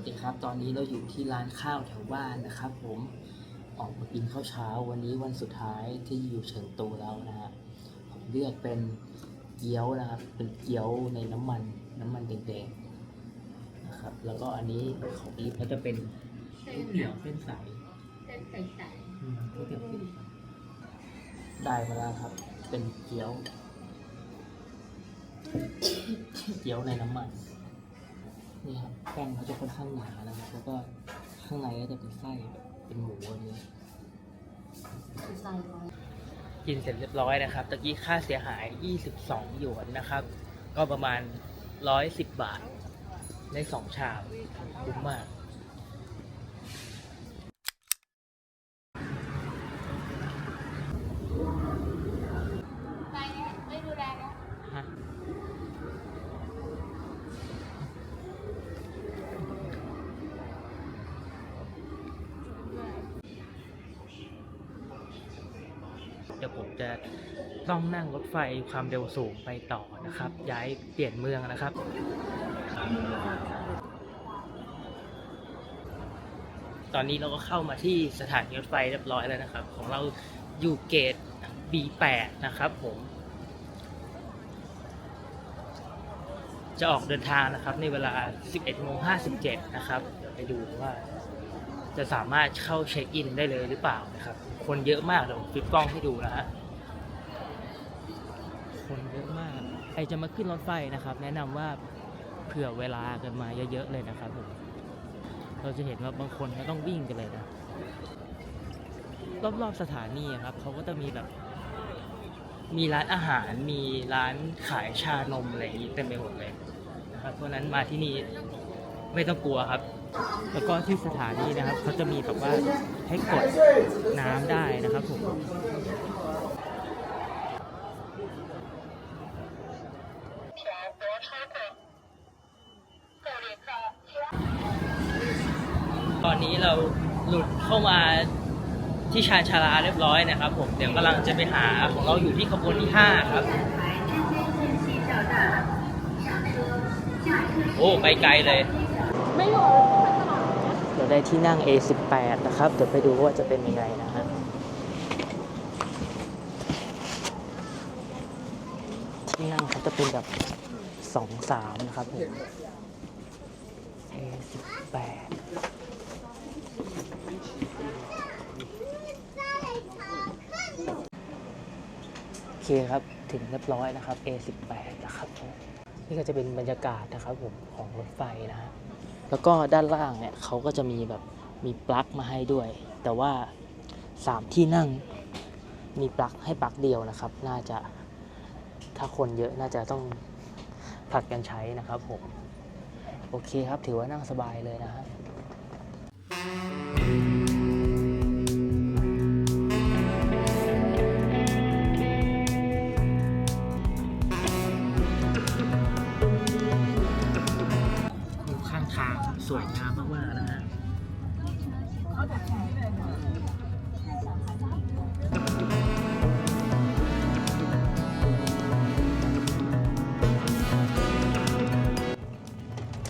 วัสดีครับ ตอนนี้เราอยู่ที่ร้านข้าวแถวบ้านนะครับ ผมออกมากินข้าวเช้า วันนี้วันสุดท้ายที่อยู่เฉิงตูแล้วนะฮะผมเลือกเป็นเกี๊ยวนะครับ เป็นเกี๊ยวในน้ำมันน้ำมันแดงๆนะครับ แล้วก็อันนี้ของอีฟก็จะเป็นก๋วยเตี๋ยวเส้นใสเส้นใสอืมก๋วยเตี๋ยวเส้นใสได้มาแล้วครับ เป็นเกี๊ยว เกี๊ยวในน้ำมัน นี่ครับแป้งเขาจะค่อนข้างหนานะครับ แล้วก็ข้างในก็จะเป็นไส้เป็นหมูอะไรเงี้ยๆใส่ไว้กินเสร็จเรียบร้อยนะครับตะกี้ค่าเสียหาย 22 หยวนนะครับ ก็ประมาณ 110 บาท ได้สองชามคุ้มมาก เดี๋ยวผมจะต้องนั่งรถไฟความเร็วสูงไปต่อนะครับ ย้ายเปลี่ยนเมืองนะครับตอนนี้เราก็เข้ามาที่สถานีรถไฟเรียบร้อยแล้วนะครับ ของเราอยู่เกต B8 นะครับผม จะออกเดินทางนะครับในเวลา 11โมง57 นะครับ เดี๋ยวไปดูว่าจะสามารถเข้าเช็คอินได้เลยหรือเปล่านะครับ คนเยอะมากเดี๋ยวผมฟิปกล้องให้ดูนะฮะคนเยอะมากใครจะมาขึ้นรถไฟนะครับ แนะนำว่าเผื่อเวลากันมาเยอะๆเลยนะครับผมเราจะเห็นว่าบางคนเขาต้องวิ่งกันเลยนะรอบๆสถานีครับเขาก็จะมีแบบ มีร้านอาหารมีร้านขายชานมอะไรอย่างนี้เต็มไปหมดเลยนะครับเพราะฉะนั้นมาที่นี่ไม่ต้องกลัวครับ แล้วก็ที่สถานีนะครับเขาจะมีแบบว่าให้กดน้ำได้นะครับผมตอนนี้เราหลุดเข้ามาที่ชานชาลาเรียบร้อยนะครับ ผมเดี๋ยวกำลังจะไปหาของเราอยู่ที่ขบวนที่ห้าครับ โอ้ ไปไกลเลย ไม่หรอกเดี๋ยว ได้ที่นั่ง A18 นะครับ เดี๋ยวไปดูว่าจะเป็นยังไงนะฮะที่นั่งเขาจะเป็นแบบสองสามนะครับผม A18 โอเคครับ ถึงเรียบร้อยนะครับ A18 นะครับผมนี่ก็จะเป็นบรรยากาศนะครับผมของรถไฟนะฮะ แล้วก็ด้านล่างเนี่ยเขาก็จะมีแบบมีปลั๊กมาให้ด้วย แต่ว่าสามที่นั่งมีปลั๊กให้ปลั๊กเดียวนะครับ น่าจะถ้าคนเยอะน่าจะต้องผลัดกันใช้นะครับผม โอเคครับถือว่านั่งสบายเลยนะฮะ สวยงามมากๆนะฮะ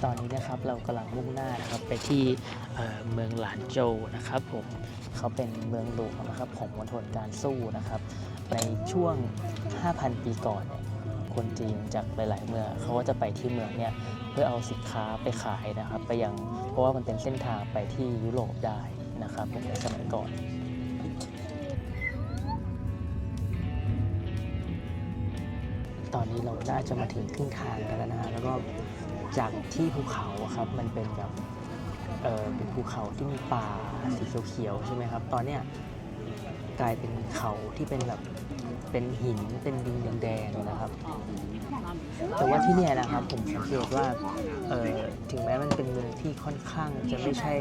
ตอนนี้นะครับเรากำลังมุ่งหน้านะครับไปที่เมืองหลานโจนะครับผมเขาเป็นเมืองหลวงนะครับของมณฑลการสู้นะครับ ในช่วง 5,000 ปีก่อนเนี่ย คนจีนจากหลาย ๆ เมืองเขาก็จะไปที่เมืองเนี่ยเพื่อเอาสินค้าไปขายนะครับ ไปยังเพราะว่ามันเป็นเส้นทางไปที่ยุโรปได้นะครับในสมัยก่อนตอนนี้เราน่าจะมาถึงครึ่งทางกันแล้วนะฮะแล้วก็จากที่ภูเขาครับมันเป็นแบบเออเป็นภูเขาที่มีป่าสีเขียวๆใช่ไหมครับ ตอนเนี้ยกลายเป็นเขาที่เป็นแบบ เป็นหินเป็นดินแดงๆนะครับ แต่ว่าที่เนี่ยนะครับผมสังเกตว่าเออถึงแม้มันเป็นเมืองที่ค่อนข้างจะไม่ใช่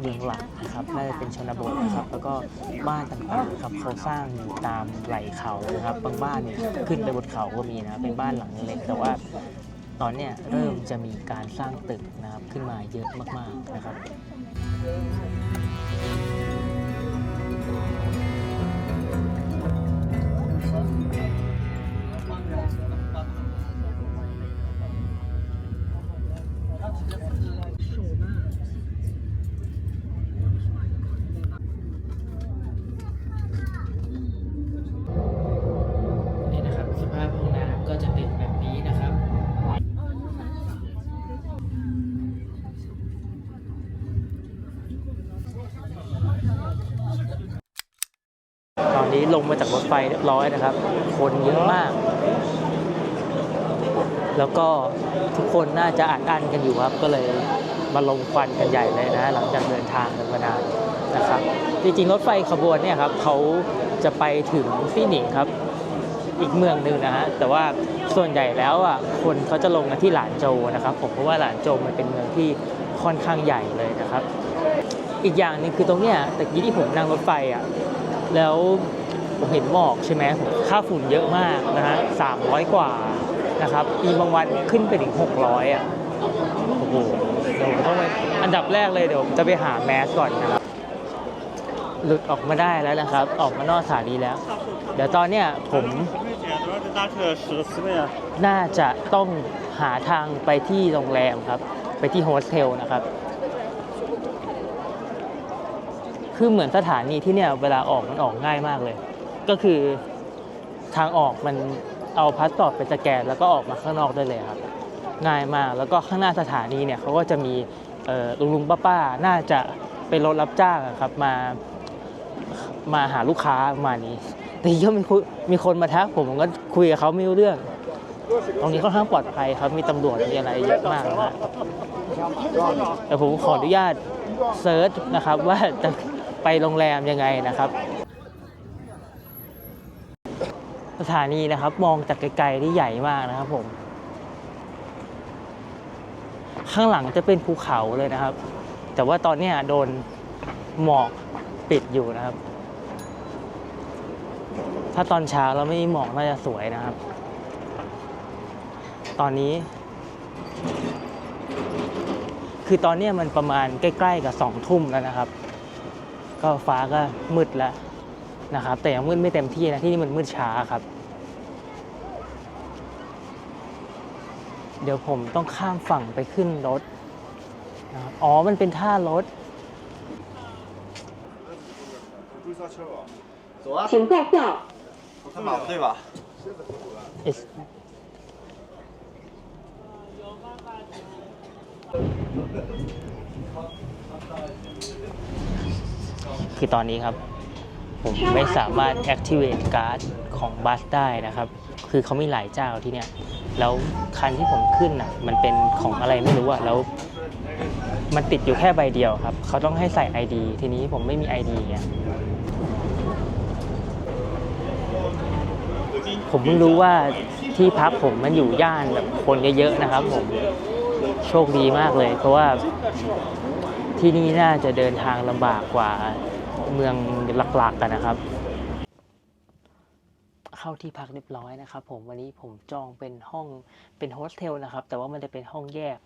เมืองหลักนะครับน่าจะเป็นชนบทนะครับ แล้วก็บ้านต่างๆครับเขาสร้างอยู่ตามไหล่เขานะครับบางบ้านเนี่ยขึ้นไปบนเขาก็มีนะครับเป็นบ้านหลังเล็กแต่ว่าตอนเนี้ยเริ่มจะมีการสร้างตึกนะครับขึ้นมาเยอะมากๆนะครับ ลงมาจากรถไฟเรียบร้อยนะครับ คนเยอะมาก แล้วก็ทุกคนน่าจะอัดอั้นกันอยู่ครับ ก็เลยมาลงควันกันใหญ่เลยนะ หลังจากเดินทางกันมานานนะครับ จริงๆ รถไฟขบวนเนี่ยครับเขาจะไปถึงซี่หนิงครับ อีกเมืองหนึ่งนะฮะ แต่ว่าส่วนใหญ่แล้วอะคนเขาจะลงกันที่หลานโจนะครับผมเพราะว่าหลานโจมันเป็นเมืองที่ค่อนข้างใหญ่เลยนะครับ อีกอย่างหนึงคือตรงเนี้ยแตะกี้ที่ผมนั่งรถไฟอะแล้ว ผมเห็นหมอกใช่ไหมค่าฝุ่นเยอะมากนะฮะสามร้อยกว่านะครับมีบางวันขึ้นไปถึง 600 อะ โอ้โหเดี๋ยวต้องอันดับแรกเลยเดี๋ยวจะไปหาแมสก่อนนะครับ หลุดออกมาได้แล้วนะครับ ออกมานอกสถานีแล้ว เดี๋ยวตอนเนี้ยผมน่าจะต้องหาทางไปที่โรงแรมครับ ไปที่โฮสเทลนะครับ คือเหมือนสถานีที่เนี่ยเวลาออกมันออกง่ายมากเลย ก็คือทางออกมันเอาพาสปอร์ตไปสแกน แล้วก็ออกมาข้างนอกได้เลยครับ ง่ายมากแล้วก็ข้างหน้าสถานีเนี่ยเขาก็จะมีลุงลุงป้าป้าๆน่าจะเป็นรถรับจ้างครับมามาหาลูกค้าประมาณนี้แต่ก็มีมีคนมาทักผมผมก็คุยกับเขาไม่รู้เรื่อง ตรงนี้ค่อนข้างปลอดภัยครับมีตำรวจมีอะไรเยอะมากนะแต่ผมขออนุญาตเซิร์ชนะครับว่าจะไปโรงแรมยังไงนะครับ ส ถานีนะครับ มองจากไกลๆที่ใหญ่มากนะครับผม ข้างหลังจะเป็นภูเขาเลยนะครับ แต่ว่าตอนเนี้ยโดนหมอกปิดอยู่นะครับ ถ้าตอนเช้าเราไม่มีหมอกน่าจะสวยนะครับ ตอนนี้ คือตอนเนี้ยมันประมาณใกล้ ๆ กับสองทุ่มแล้วนะครับ ก็ฟ้าก็มืดแล้วนะครับแต่ยังมืดไม่เต็มที่นะที่นี่มันมืดช้าครับ เดี๋ยวผมต้องข้ามฝั่งไปขึ้นรถนะครับอ๋อ มันเป็นท่ารถ 走啊！请挂票。他马对吧？ It's คือตอนนี้ครับ ผมไม่สามารถ activate การ์ดของบัสได้นะครับ คือเขามีหลายเจ้าที่เนี่ยแล้วคันที่ผมขึ้นอะมันเป็นของอะไรไม่รู้อะแล้วมันติดอยู่แค่ใบเดียวครับเขาต้องให้ใส่ ID ทีนี้ผมไม่มี ID ไงผมเพิ่งรู้ว่าที่พักผมมันอยู่ย่านแบบคนเยอะๆนะครับ ผมโชคดีมากเลย เพราะว่าที่นี่น่าจะเดินทางลำบากกว่า เมืองหลักๆกันนะครับ เข้าที่พักเรียบร้อยนะครับ ผมวันนี้ผมจองเป็นห้องเป็นโฮสเทลนะครับ แต่ว่ามันจะเป็นห้องแยก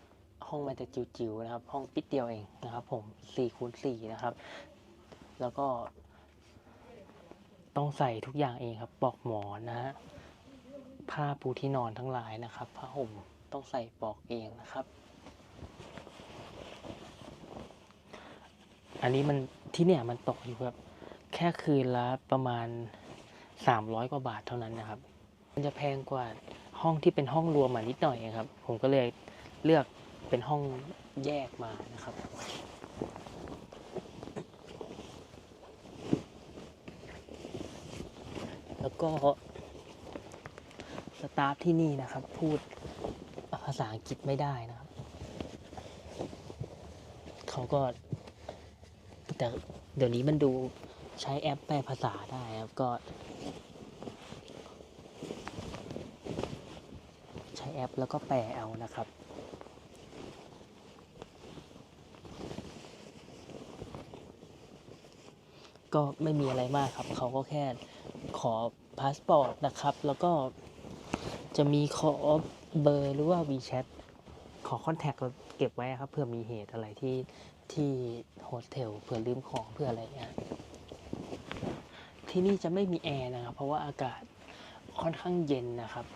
ห้องมันจะจิ๋วๆนะครับ ห้องปิดเดียวเองนะครับ ผม4คูณ4นะครับ แล้วก็ ต้องใส่ทุกอย่างเองครับปลอกหมอนนะฮะผ้าปูที่นอนทั้งหลายนะครับผ้าห่มต้องใส่ปลอกเองนะครับ อันนี้มัน ที่เนี่ยมันตกอยู่แบบแค่คืนละประมาณ 300 กว่าบาทเท่านั้นนะครับ มันจะแพงกว่าห้องที่เป็นห้องรวมมานิดหน่อยครับ ผมก็เลยเลือกเป็นห้องแยกมานะครับแล้วก็สตาฟที่นี่นะครับ พูดภาษาอังกฤษไม่ได้นะครับ เขาก็ แต่เดี๋ยวนี้มันดูใช้แอปแปลภาษาได้ครับก็ ใช้แอปแล้วก็แปลเอานะครับก็ไม่มีอะไรมากครับ เขาก็แค่ขอพาสปอร์ตนะครับ แล้วก็จะมีขอเบอร์หรือว่า WeChat ขอคอนแทคเราเก็บไว้ครับเผื่อมีเหตุอะไรที่ ที่โฮสเทลเผื่อลืมของเผื่ออะไรเงี้ยที่นี่จะไม่มีแอร์นะครับ เพราะว่าอากาศค่อนข้างเย็นนะครับ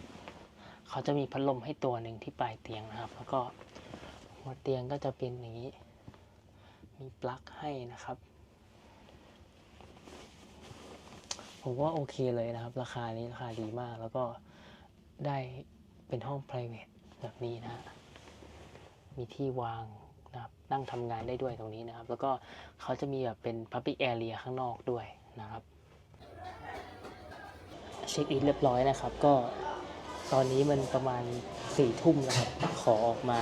เขาจะมีพัดลมให้ตัวหนึ่งที่ปลายเตียงนะครับ แล้วก็หัวเตียงก็จะเป็นอย่างนี้ มีปลั๊กให้นะครับ ผมว่าโอเคเลยนะครับ ราคานี้ราคาดีมาก แล้วก็ได้เป็นห้อง private แบบนี้นะฮะมีที่วาง นะครับนั่งทำงานได้ด้วยตรงนี้นะครับ แล้วก็เขาจะมีแบบเป็น public area ข้างนอกด้วยนะครับเช็คอินเรียบร้อยนะครับ ก็ตอนนี้มันประมาณสี่ทุ่มนะครับ ขอออกมา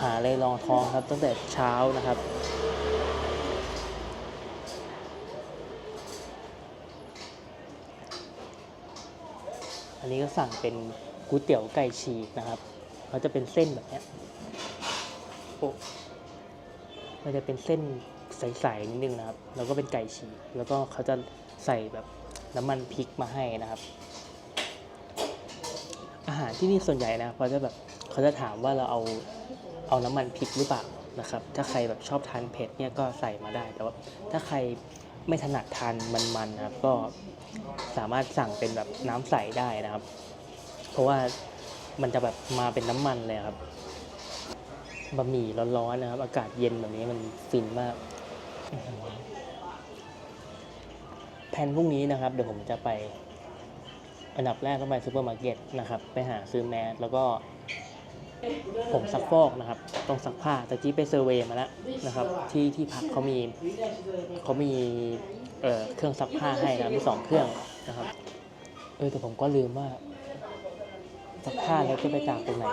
หาอะไรรองท้องครับ ตั้งแต่เช้านะครับอันนี้ก็สั่งเป็นก๋วยเตี๋ยวไก่ฉีกนะครับ เขาจะเป็นเส้นแบบนี้ ยโอ้มันจะเป็นเส้นใสๆนิดนึงนะครับ แล้วก็เป็นไก่ฉีกแล้วก็เขาจะใส่แบบน้ำมันพริกมาให้นะครับ อาหารที่นี่ส่วนใหญ่นะเขาจะแบบเขาจะถามว่าเราเอาเอาน้ำมันพริกหรือเปล่านะครับ ถ้าใครแบบชอบทานเผ็ดเนี่ยก็ใส่มาได้แต่ว่าถ้าใครไม่ถนัดทานมันๆนะครับ ก็สามารถสั่งเป็นแบบน้ำใสได้นะครับ เพราะว่ามันจะแบบมาเป็นน้ำมันเลยครับ บะหมี่ร้อนๆนะครับ อากาศเย็นแบบนี้มันฟินมาก แผนพรุ่งนี้นะครับ เดี๋ยวผมจะไป อันดับแรกก็ไปซูเปอร์มาร์เก็ตนะครับ ไปหาซื้อแมสแล้วก็ผมซักฟอกนะครับ ต้องซักผ้าแต่ที่ไปเซอร์เวย์มาแล้วนะครับ ที่ที่พักเขามีเขามีเเครื่องซักผ้าให้นะมีสองเครื่องนะครับ เออแต่ผมก็ลืมว่าซักผ้าแล้วจะไปตากตรงไหน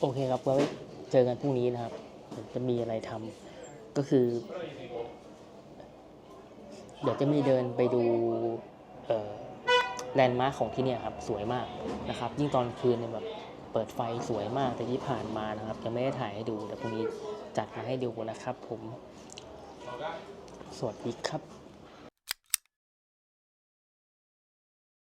โอเคครับไว้เจอกันพรุ่งนี้นะครับผมจะมีอะไรทำก็คือ เดี๋ยวจะมีเดินไปดูแลนด์มาร์คของที่เนี่ยครับ สวยมากนะครับ ยิ่งตอนคืนเนี่ยแบบเปิดไฟสวยมากแต่ที่ผ่านมานะครับยังไม่ได้ถ่ายให้ดูเดี๋ยวพรุ่งนี้จัดมาให้ดูนะครับ ผม สวัสดีครับ